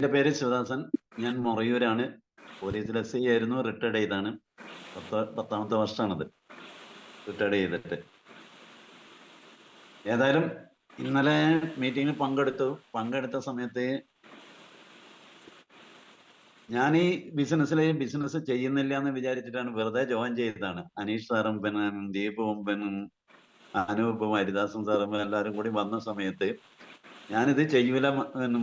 എന്റെ പേര് ശിവദാസൻ. ഞാൻ മൊറയൂരാണ്. പോലീസിൽ എസ് ഐ ആയിരുന്നു. റിട്ടയർഡ് ചെയ്താണ് പത്ത് പത്താമത്തെ വർഷമാണത്. റിട്ടയർഡ് ചെയ്തിട്ട്. ഏതായാലും ഇന്നലെ മീറ്റിങ്ങിൽ പങ്കെടുത്തു. പങ്കെടുത്ത സമയത്ത് ഞാൻ ഈ ബിസിനസ്സിൽ ബിസിനസ് ചെയ്യുന്നില്ല എന്ന് വിചാരിച്ചിട്ടാണ് വെറുതെ ജോയിൻ ചെയ്തതാണ്. അനീഷ് സാറും പിന്നെ ദീപവും പിന്നെ അനൂപും ഹരിദാസും സാറും എല്ലാവരും കൂടി വന്ന സമയത്ത് ഞാനിത് ചെയ്യൂല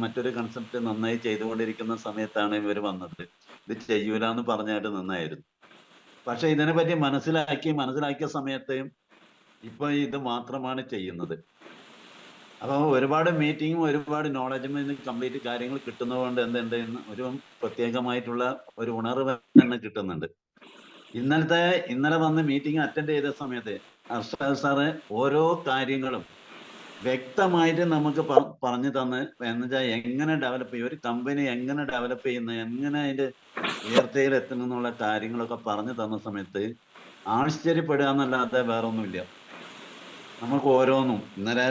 മറ്റൊരു കൺസെപ്റ്റ് നന്നായി ചെയ്തുകൊണ്ടിരിക്കുന്ന സമയത്താണ് ഇവർ വന്നത്. ഇത് ചെയ്യൂല എന്ന് പറഞ്ഞായിട്ട് നന്നായിരുന്നു. പക്ഷെ ഇതിനെപ്പറ്റി മനസ്സിലാക്കി മനസ്സിലാക്കിയ സമയത്ത് ഇപ്പൊ ഇത് മാത്രമാണ് ചെയ്യുന്നത്. അപ്പോൾ ഒരുപാട് മീറ്റിങ്ങും ഒരുപാട് നോളജും കംപ്ലീറ്റ് കാര്യങ്ങൾ കിട്ടുന്നതുകൊണ്ട് എന്തുണ്ട് ഒരു പ്രത്യേകമായിട്ടുള്ള ഒരു ഉണർവ് തന്നെ കിട്ടുന്നുണ്ട്. ഇന്നലത്തെ ഇന്നലെ വന്ന് മീറ്റിംഗ് അറ്റൻഡ് ചെയ്ത സമയത്ത് അർഷാദ് സാറ് ഓരോ കാര്യങ്ങളും വ്യക്തമായിട്ട് നമുക്ക് പറഞ്ഞു തന്ന് എന്നുവെച്ചാൽ എങ്ങനെ ഡെവലപ്പ് ചെയ്യും? ഒരു കമ്പനി എങ്ങനെ ഡെവലപ്പ് ചെയ്യുന്നു? എങ്ങനെ അതിന്റെ ഉയർച്ചയിൽ എത്തുന്നു എന്നുള്ള കാര്യങ്ങളൊക്കെ പറഞ്ഞു തന്ന സമയത്ത് ആശ്ചര്യപ്പെടുക എന്നല്ലാതെ വേറെ ഒന്നുമില്ല നമുക്ക് ഓരോന്നും ഇന്നലെ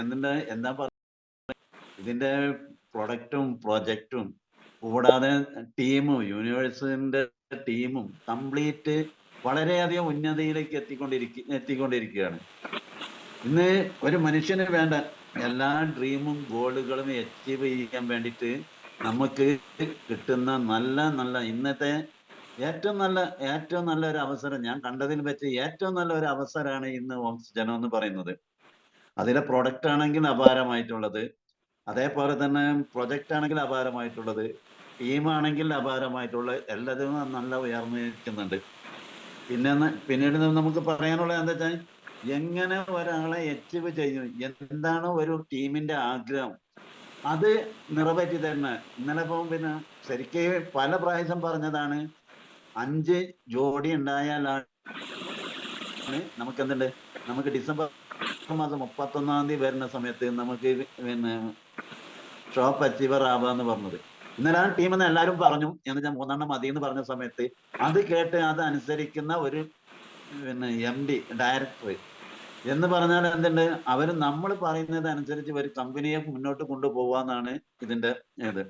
എന്തിന്റെ എന്താ പറയുക ഇതിന്റെ പ്രൊഡക്റ്റും പ്രൊജക്റ്റും കൂടാതെ ടീമും യൂണിവേഴ്സിന്റെ ടീമും കംപ്ലീറ്റ് വളരെയധികം ഉന്നതിയിലേക്ക് എത്തിക്കൊണ്ടിരിക്ക എത്തിക്കൊണ്ടിരിക്കുകയാണ്. ഇന്ന് ഒരു മനുഷ്യന് വേണ്ട. എല്ലാ ഡ്രീമും ഗോളുകളും അച്ചീവ് ചെയ്യാൻ വേണ്ടിയിട്ട് നമുക്ക് കിട്ടുന്ന നല്ല നല്ല ഇന്നത്തെ ഏറ്റവും നല്ല ഏറ്റവും നല്ല ഒരു അവസരം ഞാൻ കണ്ടതിൽ വെച്ച് ഏറ്റവും നല്ല ഒരു അവസരമാണ് ഇന്ന് ഓക്സിജനം എന്ന് പറയുന്നത്. അതിലെ പ്രൊഡക്റ്റ് ആണെങ്കിൽ അപാരമായിട്ടുള്ളത്. അതേപോലെ തന്നെ പ്രൊജക്റ്റ് ആണെങ്കിൽ അപാരമായിട്ടുള്ളത്. ടീമാണെങ്കിൽ അപാരമായിട്ടുള്ള എല്ലാതും നല്ല ഉയർന്നു നിൽക്കുന്നുണ്ട് പിന്നെ പിന്നീട് നമുക്ക് പറയാനുള്ളത് എന്താ വെച്ചാൽ എങ്ങനെ ഒരാളെ അച്ചീവ് ചെയ്യും എന്താണ് ഒരു ടീമിന്റെ ആഗ്രഹം. അത് നിറവേറ്റി തരുന്നത് ഇന്നലെ ഇപ്പം പിന്നെ ശരിക്ക് പല പ്രാവശ്യം പറഞ്ഞതാണ് അഞ്ച് ജോഡി ഉണ്ടായാലാണ് നമുക്ക് എന്തുണ്ട്? നമുക്ക് ഡിസംബർ മാസം മുപ്പത്തൊന്നാം തീയതി വരുന്ന സമയത്ത് നമുക്ക് പിന്നെ ഷോപ്പ് അച്ചീവർ ആവാന്ന് പറഞ്ഞത്. ഇന്നലെ ആ ടീം എന്ന് എല്ലാവരും പറഞ്ഞു. എന്ന് ഞാൻ മൂന്നെണ്ണം മതി എന്ന് പറഞ്ഞ സമയത്ത് അത് കേട്ട് അത് അനുസരിക്കുന്ന ഒരു പിന്നെ എം ഡി ഡയറക്ടർ എന്ന് പറഞ്ഞാൽ എന്തുണ്ട്? അവർ നമ്മൾ പറയുന്നത് അനുസരിച്ച് ഒരു കമ്പനിയെ മുന്നോട്ട് കൊണ്ടുപോവാന്നാണ് ഇതിന്റെ ഇത്.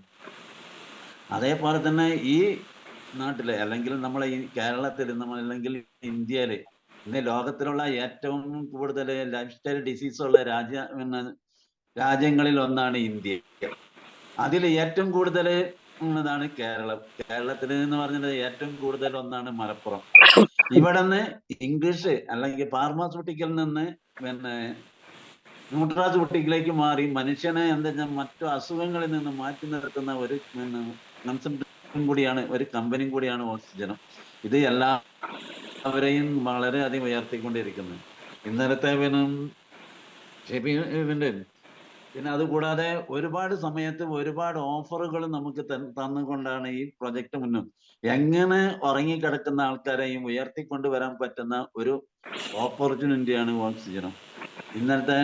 അതേപോലെ തന്നെ ഈ നാട്ടിലെ അല്ലെങ്കിൽ നമ്മളെ ഈ കേരളത്തിൽ നമ്മൾ അല്ലെങ്കിൽ ഇന്ത്യയിൽ ഇന്ന് ലോകത്തിലുള്ള ഏറ്റവും കൂടുതൽ ലൈഫ് സ്റ്റൈൽ ഡിസീസ് ഉള്ള രാജ്യ രാജ്യങ്ങളിൽ ഒന്നാണ് ഇന്ത്യ. അതിൽ ഏറ്റവും കൂടുതൽ ഉള്ളതാണ് കേരളം. കേരളത്തിൽ എന്ന് പറഞ്ഞത് ഏറ്റവും കൂടുതൽ ഒന്നാണ് മലപ്പുറം. ഇവിടെ നിന്ന് ഇംഗ്ലീഷ് അല്ലെങ്കിൽ ഫാർമാസ്യൂട്ടിക്കൽ നിന്ന് പിന്നെ ന്യൂട്രാസ്യൂട്ടിക്കലേക്ക് മാറി മനുഷ്യനെ എന്താ മറ്റു അസുഖങ്ങളിൽ നിന്ന് മാറ്റി നിർത്തുന്ന ഒരു കൺസെപ്റ്റും കൂടിയാണ് ഒരു കമ്പനിയും കൂടിയാണ് ഓക്സിജനും. ഇത് എല്ലാവരെയും വളരെയധികം ഉയർത്തിക്കൊണ്ടിരിക്കുന്നത് ഇന്നലത്തെ പിന്നെ പിന്നെ അതുകൂടാതെ ഒരുപാട് സമയത്ത് ഒരുപാട് ഓഫറുകൾ നമുക്ക് തന്നുകൊണ്ടാണ് ഈ പ്രൊജക്ട് മുന്നോട്ട് എങ്ങനെ ഉറങ്ങിക്കിടക്കുന്ന ആൾക്കാരെയും ഉയർത്തിക്കൊണ്ടുവരാൻ പറ്റുന്ന ഒരു ഓപ്പർച്യൂണിറ്റിയാണ് ഓക്സിജനം. ഇന്നത്തെ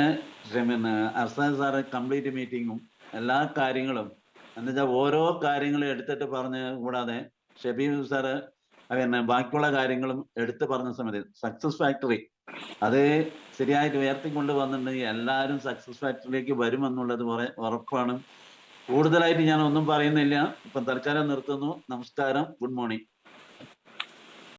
പിന്നെ അർസാദ് സാറ് കംപ്ലീറ്റ് മീറ്റിങ്ങും എല്ലാ കാര്യങ്ങളും എന്നുവെച്ചാൽ ഓരോ കാര്യങ്ങളും എടുത്തിട്ട് പറഞ്ഞ് കൂടാതെ ഷബീബ് സാറ് പിന്നെ ബാക്കിയുള്ള കാര്യങ്ങളും എടുത്തു പറഞ്ഞ സമയത്ത് സക്സസ് ഫാക്ടറി അത് ശരിയായിട്ട് ഉയർത്തിക്കൊണ്ട് വന്നിട്ടുണ്ടെങ്കിൽ എല്ലാവരും സക്സസ് ഫാക്ടറിയിലേക്ക് വരുമെന്നുള്ളത് ഉറപ്പാണ്. കൂടുതലായിട്ട് ഞാൻ ഒന്നും പറയുന്നില്ല. ഇപ്പം തൽക്കാലം നിർത്തുന്നു. നമസ്കാരം. Good morning